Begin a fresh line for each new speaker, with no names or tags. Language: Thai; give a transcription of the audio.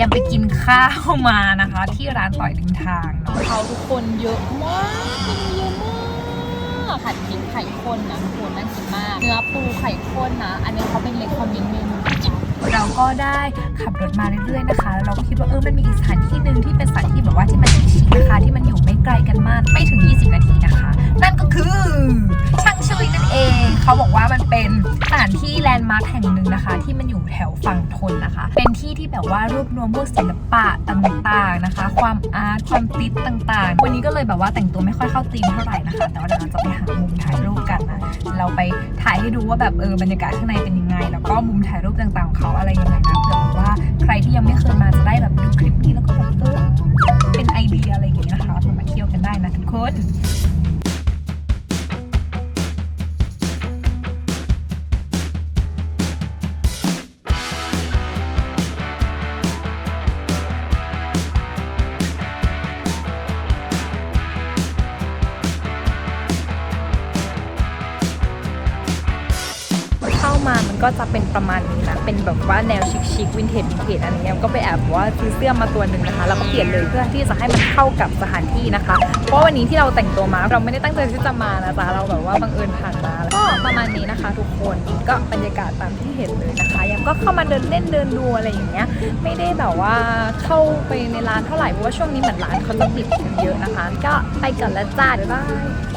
ยังไปกินข้าวมานะคะ ที่ร้านต่อยริมทางเนาะเขาทุกคนเยอะมากกินเยอะมากผัดพริกไข่ข้นนะทุกคนน่ากินมาก เนื้อปูไข่ข้นนะ อันนี้เขาเป็นเลคคอมเมนต์เมนูเราก็ได้ขับรถมาเรื่อยๆนะคะแล้วเราก็คิดว่าเออมันมีอีกสถานที่หนึ่งที่เป็นสถานที่แบบว่าที่มันชิคๆนะคะที่มันอยู่ไม่ไกลกันมากไม่ถึง เขาบอกว่ามันเป็นสถานที่แลนด์มาร์คแห่งหนึ่งนะคะ ที่มันอยู่แถวฝั่งทนนะคะ เป็นที่ที่แบบว่ารวบรวมพวกศิลปะต่างๆนะคะ ความอาร์ตความติดต่างๆ วันนี้ก็เลยแบบว่าแต่งตัวไม่ค่อยเข้าธีมเท่าไหร่นะคะ แต่ว่าเดี๋ยวเราจะไปหามุมถ่ายรูปกันนะเราไปถ่ายให้ดูว่าแบบเออบรรยากาศข้างในเป็นยังไง แล้วก็มุมถ่ายรูปต่างๆของเขาอะไรยังไงนะเผื่อแบบว่าใครที่ยังไม่เคยมาจะได้แบบดูคลิปนี้แล้วก็แบบเออเป็นไอเดียอะไรอย่างเงี้ยนะคะมาเที่ยวกันได้นะทุกคน มามันก็จะเป็นประมาณนี้นะ เป็นแบบว่าแนวชิคๆวินเทจวินเทจอะไรเงี้ยก็ไปแอบว่าซื้อเสื้อมาตัวหนึ่งนะคะ แล้วก็เปลี่ยนเลยเพื่อที่จะให้มันเข้ากับสถานที่นะคะ เพราะวันนี้ที่เราแต่งตัวมาเราไม่ได้ตั้งใจที่จะมานะจ๊ะเราแบบว่าบังเอิญผ่านมาก็ประมาณนี้นะคะ ทุกคนก็บรรยากาศตามที่เห็นเลยนะคะยังก็เข้ามาเดินเล่นเดินดูอะไรอย่างเงี้ย ไม่ได้แบบว่าเข้าไปในร้านเท่าไหร่เพราะว่าช่วงนี้เหมือนร้านเขาจะปิดกันเยอะนะคะ ก็ไปก่อนแล้วจ้าบ๊ายบาย